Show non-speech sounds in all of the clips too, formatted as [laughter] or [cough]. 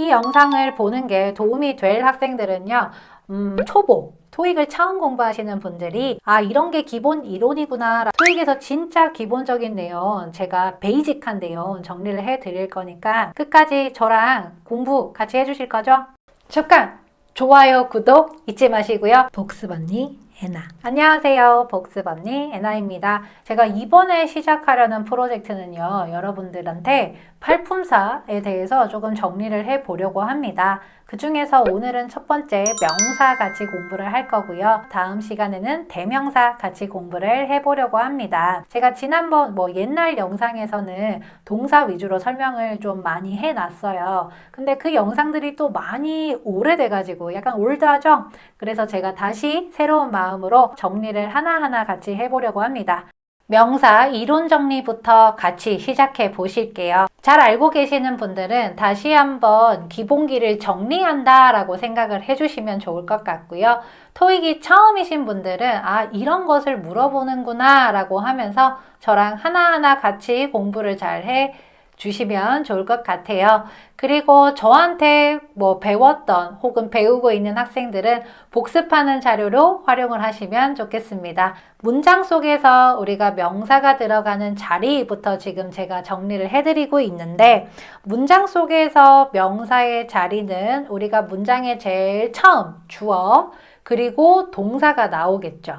이 영상을 보는 게 도움이 될 학생들은요, 음, 초보, 토익을 처음 공부하시는 분들이 아 이런 게 기본 이론이구나 토익에서 진짜 기본적인 내용 제가 베이직한 내용 정리를 해 드릴 거니까 끝까지 저랑 공부 같이 해주실 거죠? 잠깐! 좋아요 구독 잊지 마시고요. 복습 언니 애나. 안녕하세요. 복습 언니 애나입니다. 제가 이번에 시작하려는 프로젝트는요 여러분들한테 팔품사에 대해서 조금 정리를 해 보려고 합니다 그 중에서 오늘은 첫 번째 명사 같이 공부를 할 거고요. 다음 시간에는 대명사 같이 공부를 해보려고 합니다. 제가 지난번 뭐 옛날 영상에서는 동사 위주로 설명을 좀 많이 해놨어요. 근데 그 영상들이 또 많이 오래돼가지고 약간 올드하죠? 그래서 제가 다시 새로운 마음으로 정리를 하나하나 같이 해보려고 합니다. 명사 이론 정리부터 같이 시작해 보실게요. 잘 알고 계시는 분들은 다시 한번 기본기를 정리한다 라고 생각을 해주시면 좋을 것 같고요. 토익이 처음이신 분들은 아, 이런 것을 물어보는구나 라고 하면서 저랑 하나하나 같이 공부를 잘해 주시면 좋을 것 같아요. 그리고 저한테 뭐 배웠던 혹은 배우고 있는 학생들은 복습하는 자료로 활용을 하시면 좋겠습니다. 문장 속에서 우리가 명사가 들어가는 자리부터 지금 제가 정리를 해드리고 있는데 문장 속에서 명사의 자리는 우리가 문장의 제일 처음 주어 그리고 동사가 나오겠죠.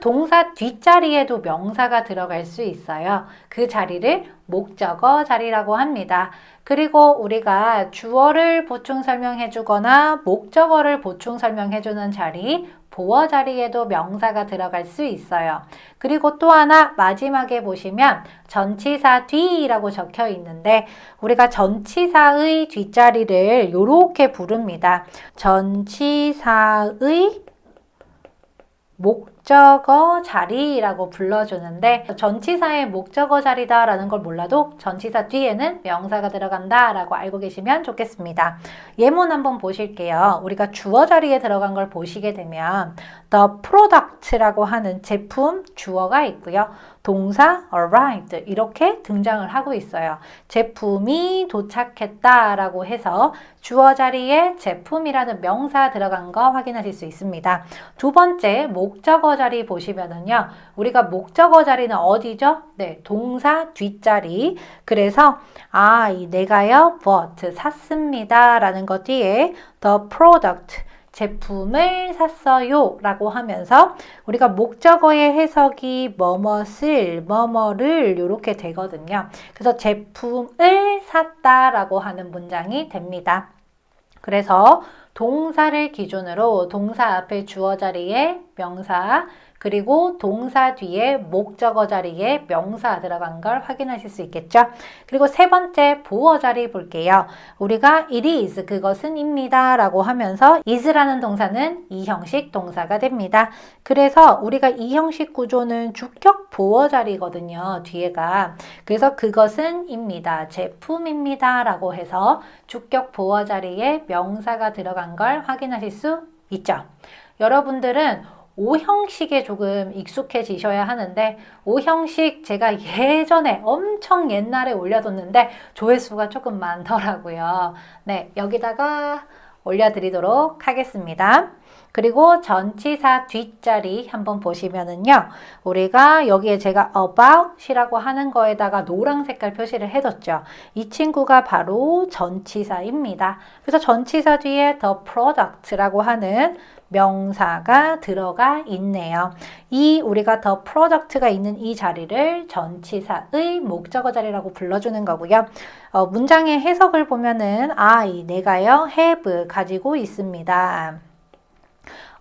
동사 뒷자리에도 명사가 들어갈 수 있어요. 그 자리를 목적어 자리라고 합니다. 그리고 우리가 주어를 보충 설명해 주거나 목적어를 보충 설명해 주는 자리, 보어 자리에도 명사가 들어갈 수 있어요. 그리고 또 하나 마지막에 보시면 전치사 뒤라고 적혀 있는데 우리가 전치사의 뒷자리를 이렇게 부릅니다. 전치사의 목 적어 자리라고 불러주는데 전치사의 목적어 자리다라는 걸 몰라도 전치사 뒤에는 명사가 들어간다라고 알고 계시면 좋겠습니다. 예문 한번 보실게요. 우리가 주어 자리에 들어간 걸 보시게 되면 the product라고 하는 제품 주어가 있고요. 동사 arrived 이렇게 등장을 하고 있어요. 제품이 도착했다라고 해서 주어 자리에 제품이라는 명사 들어간 거 확인하실 수 있습니다. 두 번째 목적어 자리 보시면은요. 우리가 목적어 자리는 어디죠? 네, 동사 뒷자리. 그래서 아, 이 내가요 bought 샀습니다라는 것 뒤에 the product 제품을 샀어요 라고 하면서 우리가 목적어의 해석이 뭐뭇을 뭐뭐를 이렇게 되거든요. 그래서 제품을 샀다 라고 하는 문장이 됩니다. 그래서 동사를 기준으로 동사 앞에 주어 자리에 명사 그리고 동사 뒤에 목적어 자리에 명사 들어간 걸 확인하실 수 있겠죠. 그리고 세 번째 보어 자리 볼게요. 우리가 it is 그것은 입니다 라고 하면서 is라는 동사는 이 형식 동사가 됩니다. 그래서 우리가 이 형식 구조는 주격 보어 자리거든요. 뒤에가. 그래서 그것은 입니다. 제품입니다 라고 해서 주격 보어 자리에 명사가 들어간 걸 확인하실 수 있죠. 여러분들은 오형식에 조금 익숙해지셔야 하는데 오형식 제가 예전에 엄청 옛날에 올려뒀는데 조회수가 조금 많더라고요. 네, 여기다가 올려드리도록 하겠습니다. 그리고 전치사 뒷자리 한번 보시면은요. 우리가 여기에 제가 about이라고 하는 거에다가 노란 색깔 표시를 해뒀죠. 이 친구가 바로 전치사입니다. 그래서 전치사 뒤에 the product라고 하는 명사가 들어가 있네요. 이 우리가 더 프로덕트가 있는 이 자리를 전치사의 목적어 자리라고 불러주는 거고요. 어, 문장의 해석을 보면은 I 내가요 have 가지고 있습니다.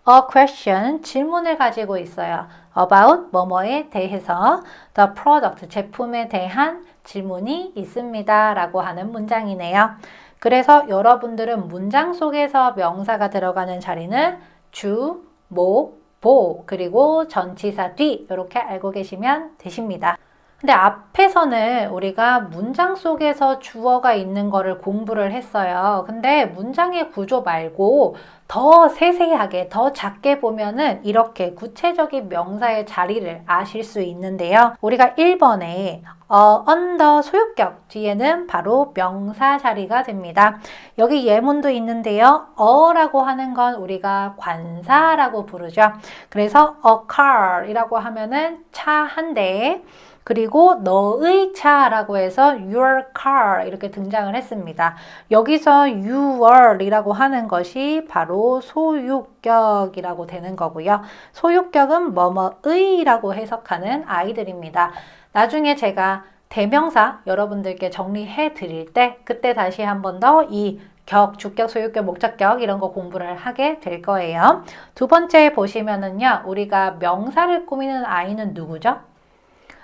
A question 질문을 가지고 있어요. About 뭐뭐에 대해서 the product 제품에 대한 질문이 있습니다. 라고 하는 문장이네요. 그래서 여러분들은 문장 속에서 명사가 들어가는 자리는 주, 목, 보, 그리고 전치사 뒤 이렇게 알고 계시면 되십니다. 근데 앞에서는 우리가 문장 속에서 주어가 있는 거를 공부를 했어요. 근데 문장의 구조 말고 더 세세하게, 더 작게 보면은 이렇게 구체적인 명사의 자리를 아실 수 있는데요. 우리가 1번에 어, 언더 소유격 뒤에는 바로 명사 자리가 됩니다. 여기 예문도 있는데요. 어라고 하는 건 우리가 관사라고 부르죠. 그래서 a car이라고 하면은 차 한 대. 그리고 너의 차라고 해서 your car 이렇게 등장을 했습니다. 여기서 your이라고 하는 것이 바로 소유격이라고 되는 거고요. 소유격은 뭐뭐의라고 해석하는 아이들입니다. 나중에 제가 대명사 여러분들께 정리해 드릴 때 그때 다시 한 번 더 이 격, 주격, 소유격, 목적격 이런 거 공부를 하게 될 거예요. 두 번째 보시면은요. 우리가 명사를 꾸미는 아이는 누구죠?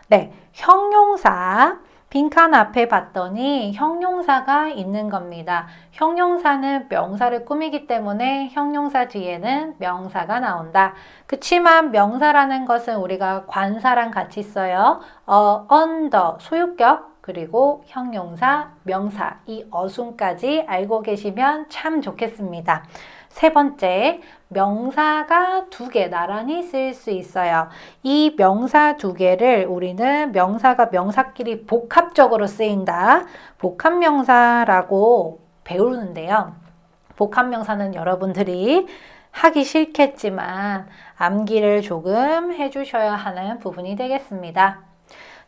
네, 형용사. 빈칸 앞에 봤더니 형용사가 있는 겁니다. 형용사는 명사를 꾸미기 때문에 형용사 뒤에는 명사가 나온다. 그치만 명사라는 것은 우리가 관사랑 같이 써요. 어, under, 소유격, 그리고 형용사, 명사, 이 어순까지 알고 계시면 참 좋겠습니다. 세 번째, 명사가 두 개 나란히 쓸수 있어요. 이 명사 두 개를 우리는 명사가 명사끼리 복합적으로 쓰인다. 복합명사라고 배우는데요. 복합명사는 여러분들이 하기 싫겠지만 암기를 조금 해주셔야 하는 부분이 되겠습니다.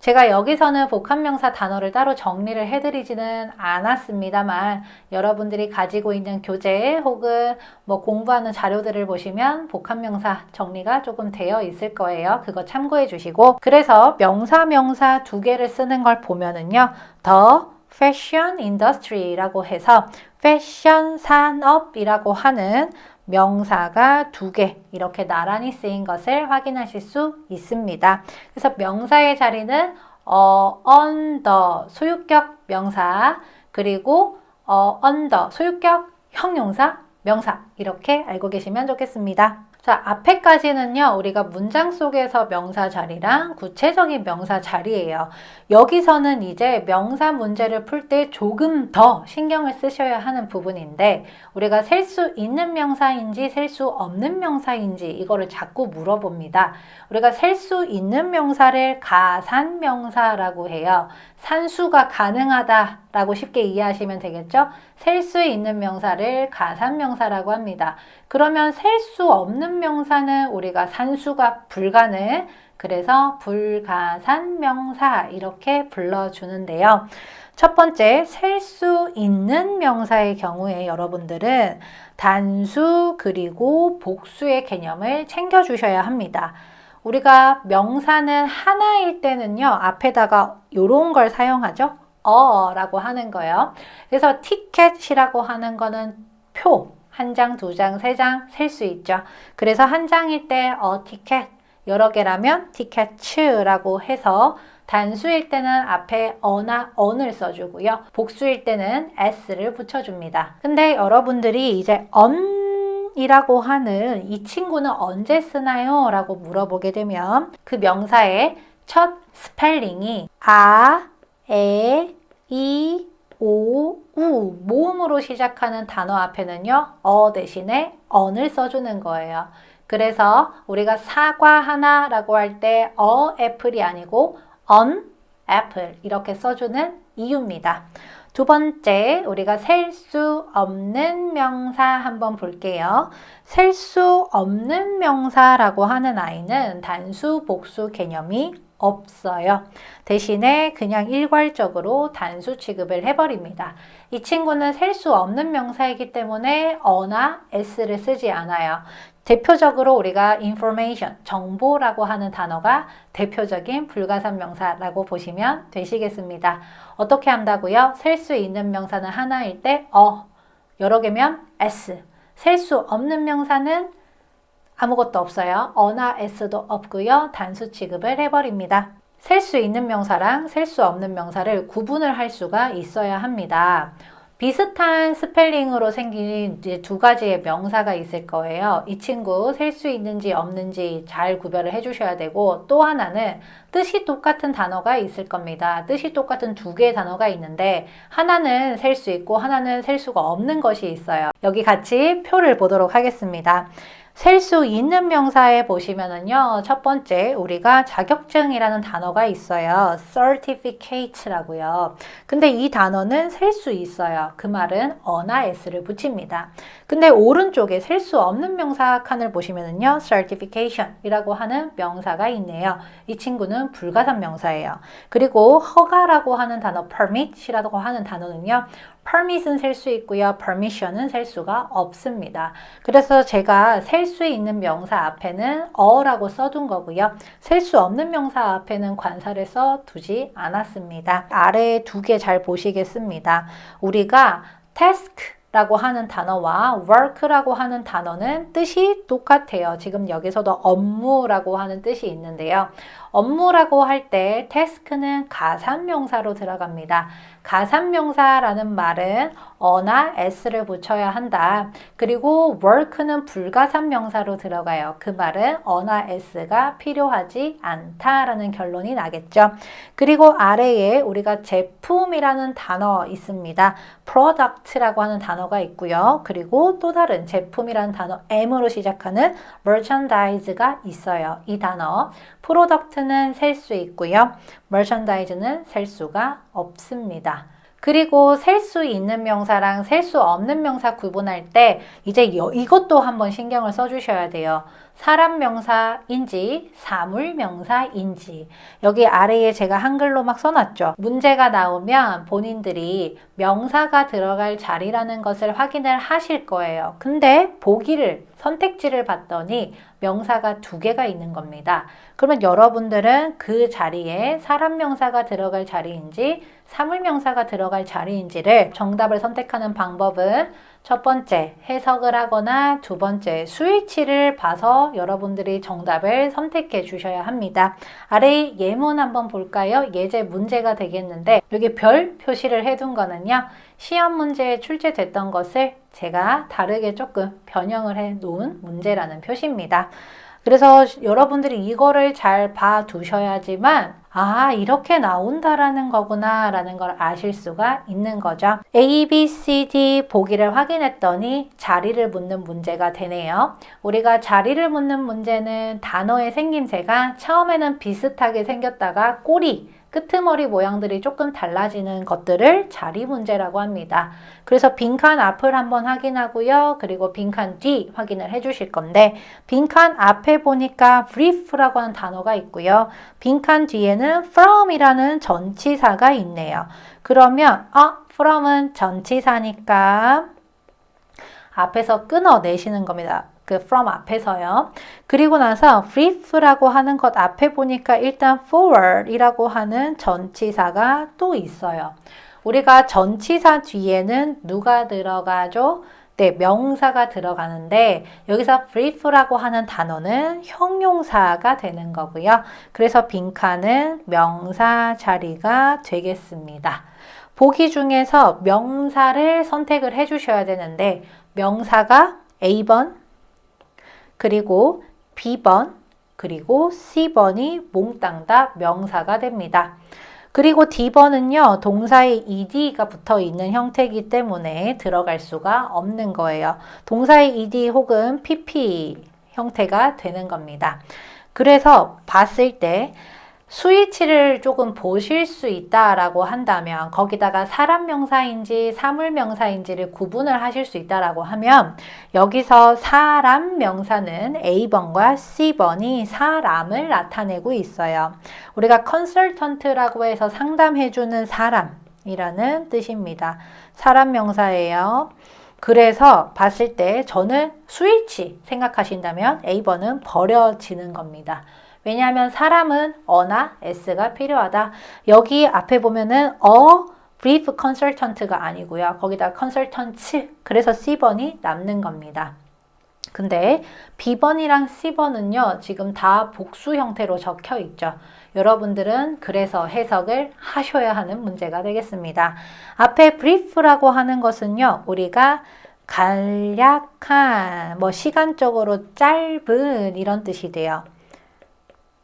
제가 여기서는 복합명사 단어를 따로 정리를 해드리지는 않았습니다만 여러분들이 가지고 있는 교재 혹은 뭐 공부하는 자료들을 보시면 복합명사 정리가 조금 되어 있을 거예요. 그거 참고해 주시고 그래서 명사 명사 두 개를 쓰는 걸 보면은요. 더 패션 인더스트리라고 해서 패션 산업이라고 하는 명사가 두 개 이렇게 나란히 쓰인 것을 확인하실 수 있습니다. 그래서 명사의 자리는 어, under 소유격 명사 그리고 어, under 소유격 형용사 명사 이렇게 알고 계시면 좋겠습니다. 자, 앞에까지는요, 우리가 문장 속에서 명사 자리랑 구체적인 명사 자리예요. 여기서는 이제 명사 문제를 풀 때 조금 더 신경을 쓰셔야 하는 부분인데, 우리가 셀 수 있는 명사인지 셀 수 없는 명사인지 이거를 자꾸 물어봅니다. 우리가 셀 수 있는 명사를 가산 명사라고 해요. 산수가 가능하다라고 쉽게 이해하시면 되겠죠? 셀 수 있는 명사를 가산 명사라고 합니다. 그러면 셀 수 없는 명사는 우리가 산수가 불가능, 그래서 불가산 명사 이렇게 불러주는데요. 첫 번째, 셀 수 있는 명사의 경우에 여러분들은 단수 그리고 복수의 개념을 챙겨주셔야 합니다. 우리가 명사는 하나일 때는요, 앞에다가 이런 걸 사용하죠. 어 라고 하는 거예요. 그래서 티켓이라고 하는 거는 표, 한 장, 두 장, 세 장 셀 수 있죠. 그래서 한 장일 때 어, 티켓, 여러 개라면 티켓츠라고 해서 단수일 때는 앞에 어나 언을 써주고요. 복수일 때는 s를 붙여줍니다. 근데 여러분들이 이제 언 이라고 하는 이 친구는 언제 쓰나요? 라고 물어보게 되면 그 명사의 첫 스펠링이 아, 에, 이, 오, 우 모음으로 시작하는 단어 앞에는요 어 대신에 언을 써주는 거예요. 그래서 우리가 사과 하나라고 할 때 어 애플이 아니고 언 애플 이렇게 써주는 이유입니다. 두 번째, 우리가 셀 수 없는 명사 한번 볼게요. 셀 수 없는 명사라고 하는 아이는 단수, 복수 개념이 없어요. 대신에 그냥 일괄적으로 단수 취급을 해버립니다. 이 친구는 셀 수 없는 명사이기 때문에 어나 s를 쓰지 않아요. 대표적으로 우리가 information, 정보라고 하는 단어가 대표적인 불가산 명사라고 보시면 되시겠습니다. 어떻게 한다고요? 셀 수 있는 명사는 하나일 때 어, 여러 개면 s. 셀 수 없는 명사는 아무것도 없어요. 어나 s도 없고요. 단수 취급을 해버립니다. 셀 수 있는 명사랑 셀 수 없는 명사를 구분을 할 수가 있어야 합니다. 비슷한 스펠링으로 생긴 이제 두 가지의 명사가 있을 거예요. 이 친구 셀 수 있는지 없는지 잘 구별을 해주셔야 되고 또 하나는 뜻이 똑같은 단어가 있을 겁니다. 뜻이 똑같은 두 개의 단어가 있는데 하나는 셀 수 있고 하나는 셀 수가 없는 것이 있어요. 여기 같이 표를 보도록 하겠습니다. 셀 수 있는 명사에 보시면은요, 첫 번째, 우리가 자격증이라는 단어가 있어요. certificate라고요. 근데 이 단어는 셀 수 있어요. 그 말은 어나 s를 붙입니다. 근데 오른쪽에 셀 수 없는 명사 칸을 보시면은요, certification이라고 하는 명사가 있네요. 이 친구는 불가산 명사예요. 그리고 허가라고 하는 단어, permit이라고 하는 단어는요, permit은 셀 수 있고요. permission은 셀 수가 없습니다. 그래서 제가 셀 수 있는 명사 앞에는 어라고 써둔 거고요. 셀 수 없는 명사 앞에는 관사를 써두지 않았습니다. 아래 두 개 잘 보시겠습니다. 우리가 task 라고 하는 단어와 work라고 하는 단어는 뜻이 똑같아요. 지금 여기서도 업무라고 하는 뜻이 있는데요. 업무라고 할 때 task는 가산명사로 들어갑니다. 가산명사라는 말은 어나 s를 붙여야 한다. 그리고 work는 불가산명사로 들어가요. 그 말은 어나 s가 필요하지 않다라는 결론이 나겠죠. 그리고 아래에 우리가 제품이라는 단어 있습니다. product라고 하는 단어가 있고요. 그리고 또 다른 제품이라는 단어 M으로 시작하는 merchandise가 있어요. 이 단어 product는 셀 수 있고요. merchandise는 셀 수가 없습니다. 그리고 셀 수 있는 명사랑 셀 수 없는 명사 구분할 때 이제 여, 이것도 한번 신경을 써주셔야 돼요. 사람 명사인지 사물 명사인지 여기 아래에 제가 한글로 막 써놨죠. 문제가 나오면 본인들이 명사가 들어갈 자리라는 것을 확인을 하실 거예요. 근데 보기를 선택지를 봤더니 명사가 두 개가 있는 겁니다. 그러면 여러분들은 그 자리에 사람 명사가 들어갈 자리인지 사물 명사가 들어갈 자리인지를 정답을 선택하는 방법은 첫 번째 해석을 하거나 두 번째 수일치를 봐서 여러분들이 정답을 선택해 주셔야 합니다. 아래 예문 한번 볼까요? 예제 문제가 되겠는데 여기 별 표시를 해둔 거는요. 시험 문제에 출제됐던 것을 제가 다르게 조금 변형을 해 놓은 문제라는 표시입니다. 그래서 여러분들이 이거를 잘 봐 두셔야지만 아, 이렇게 나온다라는 거구나 라는 걸 아실 수가 있는 거죠. A, B, C, D 보기를 확인했더니 자리를 묻는 문제가 되네요. 우리가 자리를 묻는 문제는 단어의 생김새가 처음에는 비슷하게 생겼다가 꼬리, 끄트머리 모양들이 조금 달라지는 것들을 자리 문제라고 합니다. 그래서 빈칸 앞을 한번 확인하고요. 그리고 빈칸 뒤 확인을 해 주실 건데 빈칸 앞에 보니까 brief라고 하는 단어가 있고요. 빈칸 뒤에는 from이라는 전치사가 있네요. 그러면 아, from은 전치사니까 앞에서 끊어내시는 겁니다. 그 from 앞에서요. 그리고 나서 brief라고 하는 것 앞에 보니까 일단 forward이라고 하는 전치사가 또 있어요. 우리가 전치사 뒤에는 누가 들어가죠? 네, 명사가 들어가는데 여기서 brief라고 하는 단어는 형용사가 되는 거고요. 그래서 빈칸은 명사 자리가 되겠습니다. 보기 중에서 명사를 선택을 해 주셔야 되는데 명사가 A번, 그리고 B번, 그리고 C번이 몽땅 다 명사가 됩니다. 그리고 D번은요, 동사에 ed가 붙어 있는 형태이기 때문에 들어갈 수가 없는 거예요. 동사에 ed 혹은 pp 형태가 되는 겁니다. 그래서 봤을 때 수일치를 조금 보실 수 있다라고 한다면 거기다가 사람 명사인지 사물 명사인지를 구분을 하실 수 있다라고 하면 여기서 사람 명사는 A번과 C번이 사람을 나타내고 있어요. 우리가 컨설턴트라고 해서 상담해주는 사람이라는 뜻입니다. 사람 명사예요. 그래서 봤을 때 저는 수일치 생각하신다면 A번은 버려지는 겁니다. 왜냐하면 사람은 어나 s가 필요하다. 여기 앞에 보면은 어 brief consultant가 아니고요. 거기다 consultants 그래서 C번이 남는 겁니다. 근데 B번이랑 C번은요, 지금 다 복수 형태로 적혀 있죠. 여러분들은 그래서 해석을 하셔야 하는 문제가 되겠습니다. 앞에 brief라고 하는 것은요, 우리가 간략한, 뭐 시간적으로 짧은 이런 뜻이 돼요.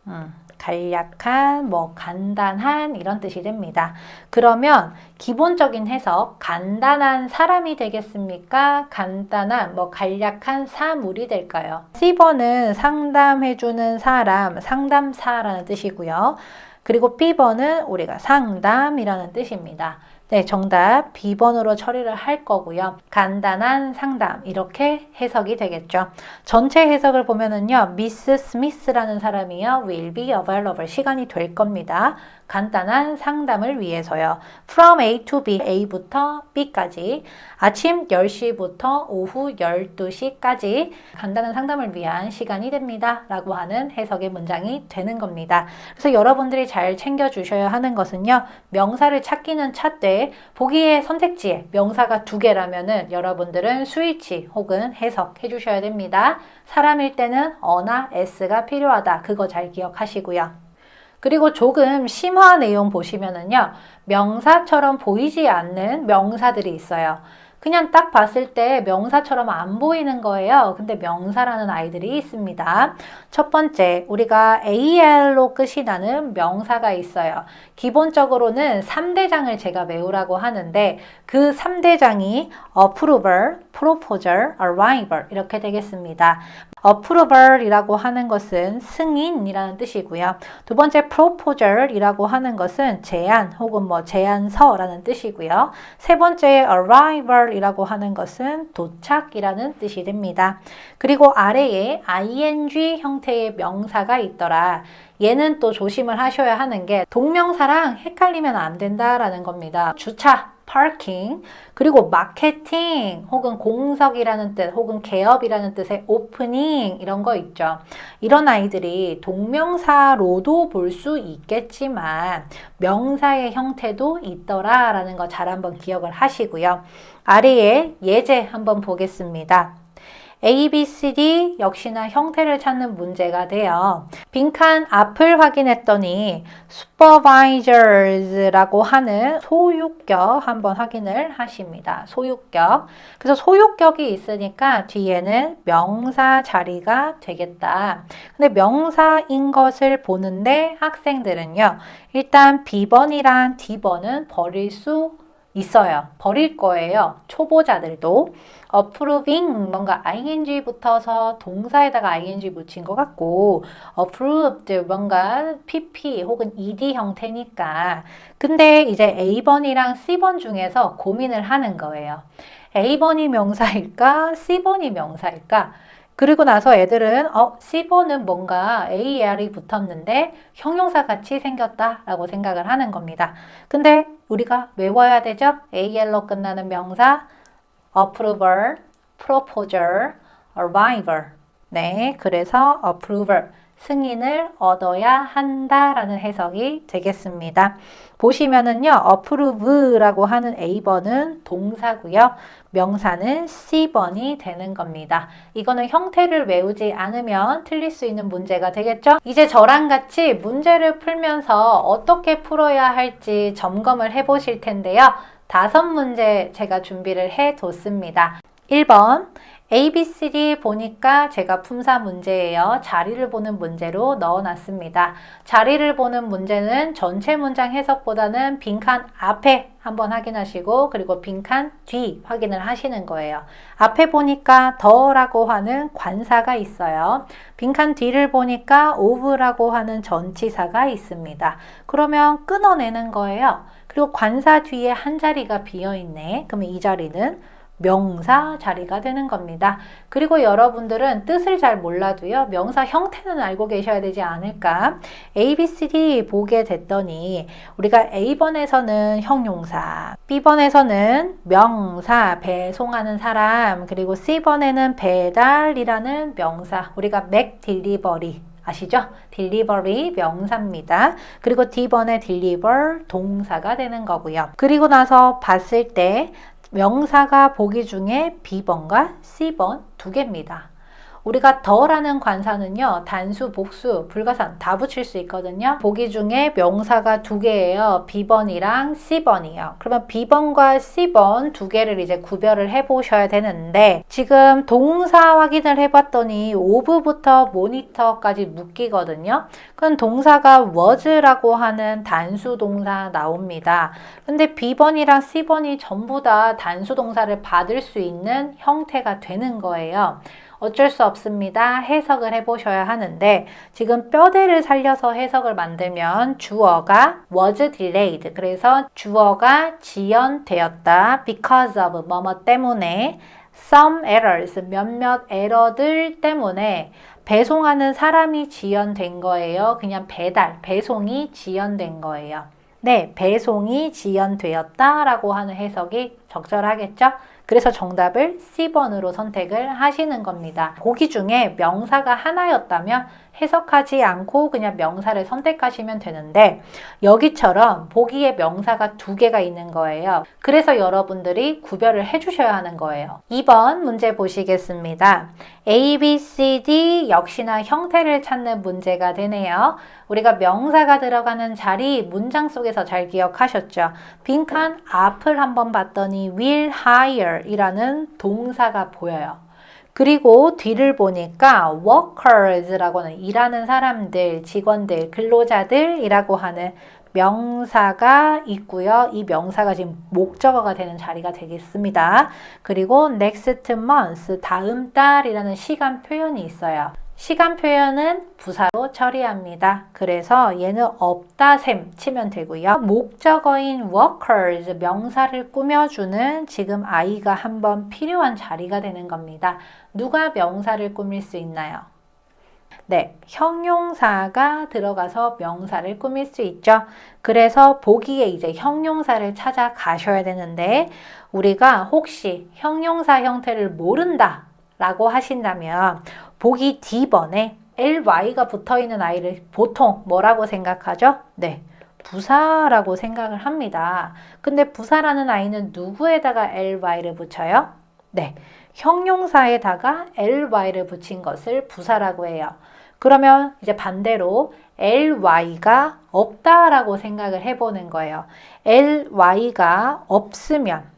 음, 간략한, 뭐 간단한 이런 뜻이 됩니다. 그러면 기본적인 해석, 간단한 사람이 되겠습니까? 간단한, 뭐 간략한 사물이 될까요? C번은 상담해주는 사람, 상담사라는 뜻이고요. 그리고 B번은 우리가 상담이라는 뜻입니다. 네, 정답 B번으로 처리를 할 거고요. 간단한 상담 이렇게 해석이 되겠죠. 전체 해석을 보면은요. 미스 스미스라는 사람이요. will be available 시간이 될 겁니다. 간단한 상담을 위해서요. from A to B, A부터 B까지 아침 10시부터 오후 12시까지 간단한 상담을 위한 시간이 됩니다. 라고 하는 해석의 문장이 되는 겁니다. 그래서 여러분들이 잘 챙겨주셔야 하는 것은요. 명사를 찾기는 찾되 보기의 선택지에 명사가 두 개라면은 여러분들은 스위치 혹은 해석해 주셔야 됩니다. 사람일 때는 어나 s가 필요하다. 그거 잘 기억하시고요. 그리고 조금 심화 내용 보시면은요, 명사처럼 보이지 않는 명사들이 있어요. 그냥 딱 봤을 때 명사처럼 안 보이는 거예요. 근데 명사라는 아이들이 있습니다. 첫 번째, 우리가 AL로 끝이 나는 명사가 있어요. 기본적으로는 3대장을 제가 외우라고 하는데 그 3대장이 approval, proposal, arrival 이렇게 되겠습니다. Approval이라고 하는 것은 승인이라는 뜻이고요. 두 번째 proposal이라고 하는 것은 제안 혹은 뭐 제안서라는 뜻이고요. 세 번째 arrival이라고 하는 것은 도착이라는 뜻이 됩니다. 그리고 아래에 ing 형태의 명사가 있더라. 얘는 또 조심을 하셔야 하는 게 동명사랑 헷갈리면 안 된다라는 겁니다. 주차 parking 그리고 마케팅 혹은 공석이라는 뜻 혹은 개업이라는 뜻의 오프닝 이런 거 있죠. 이런 아이들이 동명사로도 볼 수 있겠지만 명사의 형태도 있더라라는 거 잘 한번 기억을 하시고요. 아래에 예제 한번 보겠습니다. A, B, C, D 역시나 형태를 찾는 문제가 돼요. 빈칸 앞을 확인했더니 supervisors라고 하는 소유격 한번 확인을 하십니다. 소유격. 그래서 소유격이 있으니까 뒤에는 명사 자리가 되겠다. 근데 명사인 것을 보는데 학생들은요. 일단 B번이랑 D번은 버릴 수 있어요. 버릴 거예요. 초보자들도. approving 뭔가 ing 붙어서 동사에다가 ing 붙인 것 같고 approved 뭔가 pp 혹은 ed 형태니까 근데 이제 A번이랑 C번 중에서 고민을 하는 거예요. A번이 명사일까? C번이 명사일까? 그리고 나서 애들은 어, C번은 뭔가 AR이 붙었는데 형용사 같이 생겼다라고 생각을 하는 겁니다. 근데 우리가 외워야 되죠? AL로 끝나는 명사 approval, proposal, arrival. 네, 그래서 approval, 승인을 얻어야 한다라는 해석이 되겠습니다. 보시면은요, approve라고 하는 A번은 동사고요. 명사는 C번이 되는 겁니다. 이거는 형태를 외우지 않으면 틀릴 수 있는 문제가 되겠죠? 이제 저랑 같이 문제를 풀면서 어떻게 풀어야 할지 점검을 해 보실 텐데요. 다섯 문제 제가 준비를 해 뒀습니다. 1번 A, B, C, D 보니까 제가 품사 문제예요. 자리를 보는 문제로 넣어놨습니다. 자리를 보는 문제는 전체 문장 해석보다는 빈칸 앞에 한번 확인하시고 그리고 빈칸 뒤 확인을 하시는 거예요. 앞에 보니까 더라고 하는 관사가 있어요. 빈칸 뒤를 보니까 of라고 하는 전치사가 있습니다. 그러면 끊어내는 거예요. 그리고 관사 뒤에 한 자리가 비어 있네. 그러면 이 자리는 명사 자리가 되는 겁니다. 그리고 여러분들은 뜻을 잘 몰라도요, 명사 형태는 알고 계셔야 되지 않을까? A, B, C, D 보게 됐더니, 우리가 A번에서는 형용사, B번에서는 명사, 배송하는 사람, 그리고 C번에는 배달이라는 명사, 우리가 맥 딜리버리, 아시죠? delivery 명사입니다. 그리고 D번에 deliver 동사가 되는 거고요. 그리고 나서 봤을 때 명사가 보기 중에 B번과 C번 두 개입니다. 우리가 더라는 관사는요, 단수, 복수, 불가산 다 붙일 수 있거든요. 보기 중에 명사가 두 개예요. B번이랑 C번이요. 그러면 B번과 C번 두 개를 이제 구별을 해 보셔야 되는데, 지금 동사 확인을 해봤더니 of부터 모니터까지 묶이거든요. 그건 동사가 was라고 하는 단수 동사 나옵니다. 근데 B번이랑 C번이 전부 다 단수 동사를 받을 수 있는 형태가 되는 거예요. 어쩔 수 없습니다. 해석을 해보셔야 하는데 지금 뼈대를 살려서 해석을 만들면 주어가 was delayed 그래서 주어가 지연되었다 because of 뭐뭐 때문에 some errors 몇몇 에러들 때문에 배송하는 사람이 지연된 거예요. 그냥 배달, 배송이 지연된 거예요. 네, 배송이 지연되었다라고 하는 해석이 적절하겠죠? 그래서 정답을 C번으로 선택을 하시는 겁니다. 보기 중에 명사가 하나였다면 해석하지 않고 그냥 명사를 선택하시면 되는데 여기처럼 보기에 명사가 두 개가 있는 거예요. 그래서 여러분들이 구별을 해주셔야 하는 거예요. 2번 문제 보시겠습니다. A, B, C, D 역시나 형태를 찾는 문제가 되네요. 우리가 명사가 들어가는 자리 문장 속에서 잘 기억하셨죠? 빈칸 앞을 한번 봤더니 will hire 이라는 동사가 보여요. 그리고 뒤를 보니까 workers라고 하는 일하는 사람들, 직원들, 근로자들이라고 하는 명사가 있고요. 이 명사가 지금 목적어가 되는 자리가 되겠습니다. 그리고 next month, 다음 달이라는 시간 표현이 있어요. 시간 표현은 부사로 처리합니다. 그래서 얘는 없다 셈 치면 되고요. 목적어인 workers 명사를 꾸며주는 지금 아이가 한번 필요한 자리가 되는 겁니다. 누가 명사를 꾸밀 수 있나요? 네, 형용사가 들어가서 명사를 꾸밀 수 있죠. 그래서 보기에 이제 형용사를 찾아가셔야 되는데 우리가 혹시 형용사 형태를 모른다 라고 하신다면 보기 D번에 ly가 붙어 있는 아이를 보통 뭐라고 생각하죠? 네. 부사라고 생각을 합니다. 근데 부사라는 아이는 누구에다가 ly를 붙여요? 네. 형용사에다가 ly를 붙인 것을 부사라고 해요. 그러면 이제 반대로 ly가 없다라고 생각을 해보는 거예요. ly가 없으면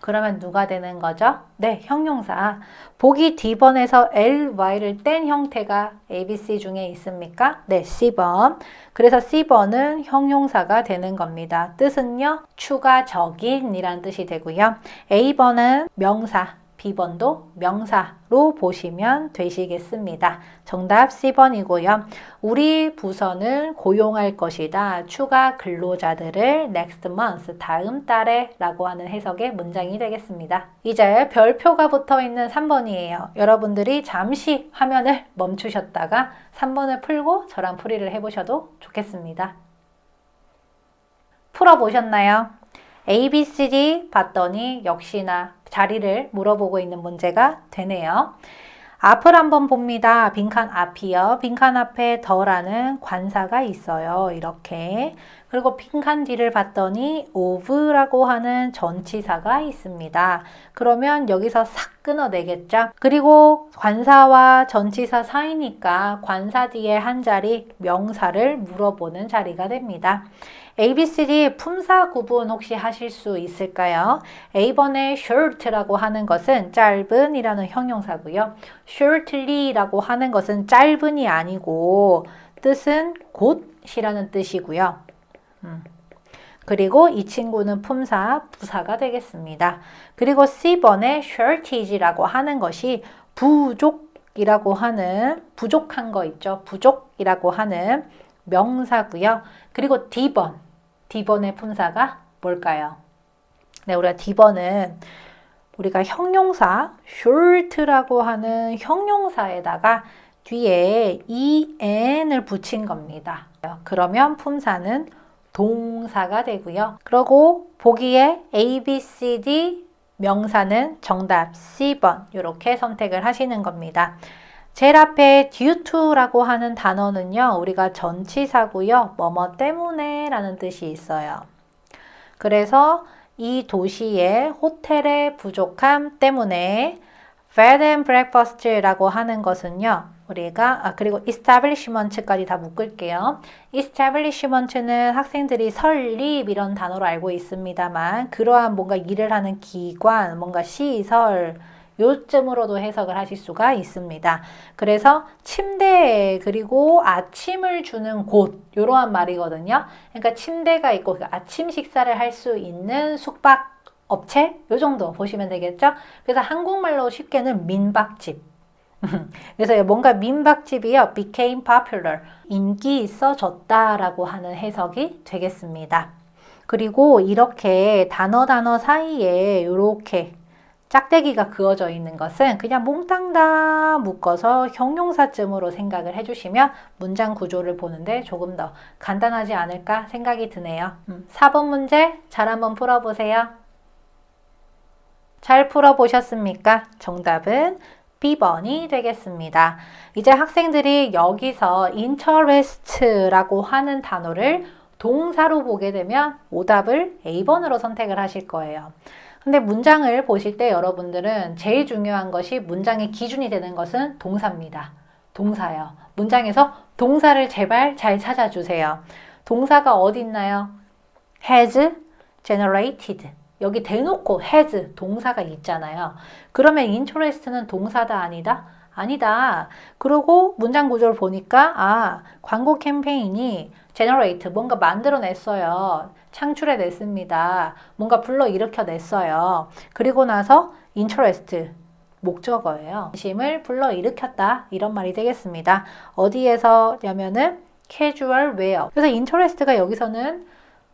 그러면 누가 되는 거죠? 네, 형용사. 보기 D번에서 ly를 뗀 형태가 ABC 중에 있습니까? 네, C번. 그래서 C번은 형용사가 되는 겁니다. 뜻은요, 추가적인 이란 뜻이 되고요. A번은 명사, B번도 명사로 보시면 되시겠습니다. 정답 C번이고요. 우리 부서는 고용할 것이다. 추가 근로자들을 next month, 다음 달에 라고 하는 해석의 문장이 되겠습니다. 이제 별표가 붙어 있는 3번이에요. 여러분들이 잠시 화면을 멈추셨다가 3번을 풀고 저랑 풀이를 해보셔도 좋겠습니다. 풀어보셨나요? A, B, C, D 봤더니 역시나 자리를 물어보고 있는 문제가 되네요. 앞을 한번 봅니다. 빈칸 앞이요. 빈칸 앞에 더라는 관사가 있어요. 이렇게. 그리고 빈칸 뒤를 봤더니 of라고 하는 전치사가 있습니다. 그러면 여기서 싹 끊어내겠죠? 그리고 관사와 전치사 사이니까 관사 뒤에 한 자리 명사를 물어보는 자리가 됩니다. A, B, C, D 품사 구분 혹시 하실 수 있을까요? A번에 short라고 하는 것은 짧은이라는 형용사고요. shortly라고 하는 것은 짧은이 아니고 뜻은 곧이라는 뜻이고요. 음. 그리고 이 친구는 품사, 부사가 되겠습니다. 그리고 C번에 shortage라고 하는 것이 부족이라고 하는 부족한 거 있죠. 부족이라고 하는 명사고요. 그리고 D번 D번의 품사가 뭘까요? 네, 우리가 D번은 우리가 형용사 short라고 하는 형용사에다가 뒤에 en을 붙인 겁니다. 그러면 품사는 동사가 되고요. 그리고 보기에 A, B, C, D 명사는 정답 C번 이렇게 선택을 하시는 겁니다. 제일 앞에 due to라고 하는 단어는요. 우리가 전치사고요. 뭐뭐 때문에 라는 뜻이 있어요. 그래서 이 도시의 호텔의 부족함 때문에 bed and breakfast라고 하는 것은요. 우리가 아 그리고 establishment까지 다 묶을게요. establishment는 학생들이 설립 이런 단어로 알고 있습니다만 그러한 뭔가 일을 하는 기관, 뭔가 시설 요쯤으로도 해석을 하실 수가 있습니다. 그래서 침대 그리고 아침을 주는 곳 이러한 말이거든요. 그러니까 침대가 있고 그 아침 식사를 할 수 있는 숙박 업체 요 정도 보시면 되겠죠. 그래서 한국말로 쉽게는 민박집. [laughs] 그래서 뭔가 민박집이요 became popular 인기 있어졌다라고 하는 해석이 되겠습니다. 그리고 이렇게 단어 단어 사이에 이렇게 짝대기가 그어져 있는 것은 그냥 몽땅 다 묶어서 형용사쯤으로 생각을 해주시면 문장 구조를 보는데 조금 더 간단하지 않을까 생각이 드네요. 음, 4번 문제 잘 한번 풀어보세요. 잘 풀어보셨습니까? 정답은 B번이 되겠습니다. 이제 학생들이 여기서 interest라고 하는 단어를 동사로 보게 되면 오답을 A번으로 선택을 하실 거예요. 근데 문장을 보실 때 여러분들은 제일 중요한 것이 문장의 기준이 되는 것은 동사입니다. 동사요. 문장에서 동사를 제발 잘 찾아주세요. 동사가 어디 있나요? has generated. 여기 대놓고 has 동사가 있잖아요. 그러면 interest는 동사다 아니다? 아니다. 그리고 문장 구조를 보니까 아 광고 캠페인이 generate 뭔가 만들어냈어요. 창출해 냈습니다. 뭔가 불러 일으켜 냈어요. 그리고 나서 interest 목적어예요. 관심을 불러 일으켰다 이런 말이 되겠습니다. 어디에서냐면은 casual wear. 그래서 interest가 여기서는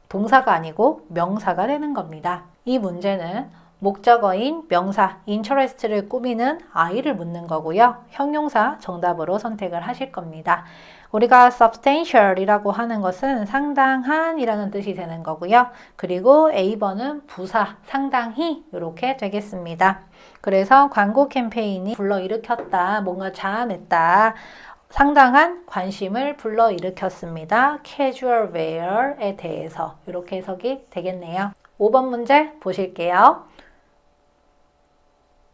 동사가 아니고 명사가 되는 겁니다. 이 문제는 목적어인 명사 interest를 꾸미는 아이를 묻는 거고요. 형용사 정답으로 선택을 하실 겁니다. 우리가 substantial이라고 하는 것은 상당한 이라는 뜻이 되는 거고요. 그리고 A번은 부사, 상당히 이렇게 되겠습니다. 그래서 광고 캠페인이 불러일으켰다, 뭔가 자아냈다. 상당한 관심을 불러일으켰습니다. casual wear에 대해서 이렇게 해석이 되겠네요. 5번 문제 보실게요.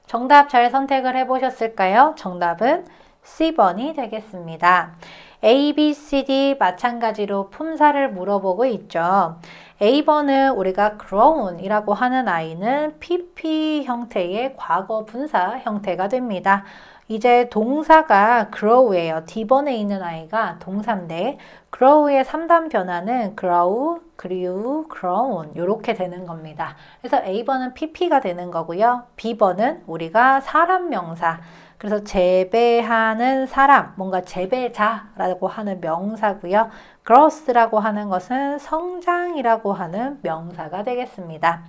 정답 잘 선택을 해보셨을까요? 정답은 C번이 되겠습니다. A, B, C, D 마찬가지로 품사를 물어보고 있죠. A번은 우리가 grown이라고 하는 아이는 PP 형태의 과거 분사 형태가 됩니다. 이제 동사가 grow예요. D번에 있는 아이가 동사인데 grow의 3단 변화는 grow, grew, grown 이렇게 되는 겁니다. 그래서 A번은 PP가 되는 거고요. B번은 우리가 사람 명사 그래서 재배하는 사람, 뭔가 재배자라고 하는 명사고요. growth라고 하는 것은 성장이라고 하는 명사가 되겠습니다.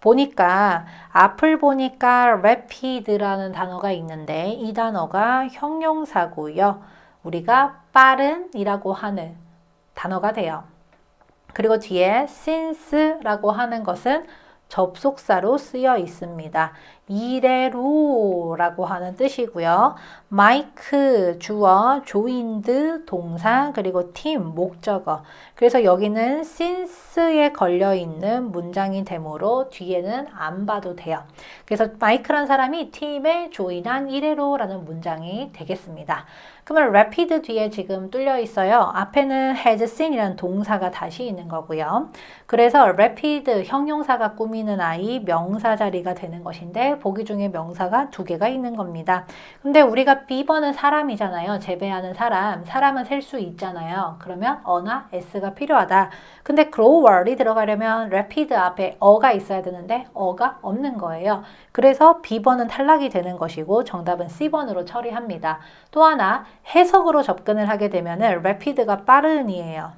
보니까 앞을 보니까 rapid라는 단어가 있는데 이 단어가 형용사고요. 우리가 빠른이라고 하는 단어가 돼요. 그리고 뒤에 since라고 하는 것은 접속사로 쓰여 있습니다. 이래로라고 하는 뜻이고요. 마이크 주어, 조인드 동사, 그리고 팀 목적어. 그래서 여기는 since에 걸려 있는 문장이 되므로 뒤에는 안 봐도 돼요. 그래서 마이크란 사람이 팀에 조인한 이래로라는 문장이 되겠습니다. 그러면 rapid 뒤에 지금 뚫려 있어요. 앞에는 has seen이라는 동사가 다시 있는 거고요. 그래서 rapid 형용사가 꾸미는 아이 명사 자리가 되는 것인데 보기 중에 명사가 두 개가 있는 겁니다. 근데 우리가 B번은 사람이잖아요. 재배하는 사람. 사람은 셀 수 있잖아요. 그러면 어나 s가 필요하다. 근데 grower이 들어가려면 rapid 앞에 어가 있어야 되는데 어가 없는 거예요. 그래서 B번은 탈락이 되는 것이고 정답은 C번으로 처리합니다. 또 하나 해석으로 접근을 하게 되면은 rapid가 빠른이에요.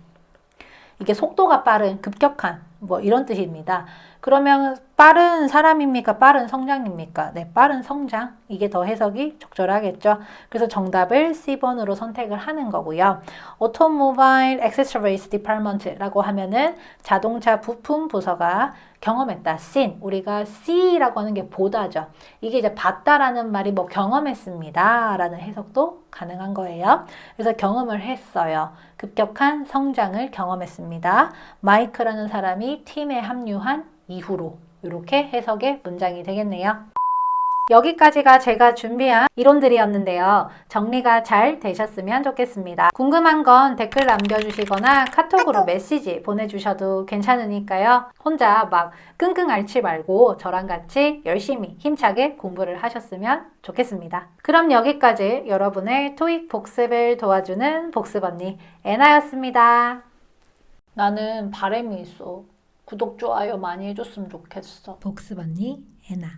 이게 속도가 빠른, 급격한 뭐 이런 뜻입니다. 그러면 빠른 사람입니까? 빠른 성장입니까? 네, 빠른 성장. 이게 더 해석이 적절하겠죠. 그래서 정답을 C번으로 선택을 하는 거고요. Automobile Accessories Department라고 하면은 자동차 부품 부서가 경험했다. seen. 우리가 see라고 하는 게 보다죠. 이게 이제 봤다라는 말이 뭐 경험했습니다. 라는 해석도 가능한 거예요. 그래서 경험을 했어요. 급격한 성장을 경험했습니다. 마이크라는 사람이 팀에 합류한 이후로 이렇게 해석의 문장이 되겠네요. 여기까지가 제가 준비한 이론들이었는데요. 정리가 잘 되셨으면 좋겠습니다. 궁금한 건 댓글 남겨주시거나 카톡으로 메시지 보내주셔도 괜찮으니까요. 혼자 막 끙끙 앓지 말고 저랑 같이 열심히 힘차게 공부를 하셨으면 좋겠습니다. 그럼 여기까지 여러분의 토익 복습을 도와주는 복습 언니 애나였습니다. 나는 바램이 있어. 구독, 좋아요 많이 해줬으면 좋겠어. 복습 언니 애나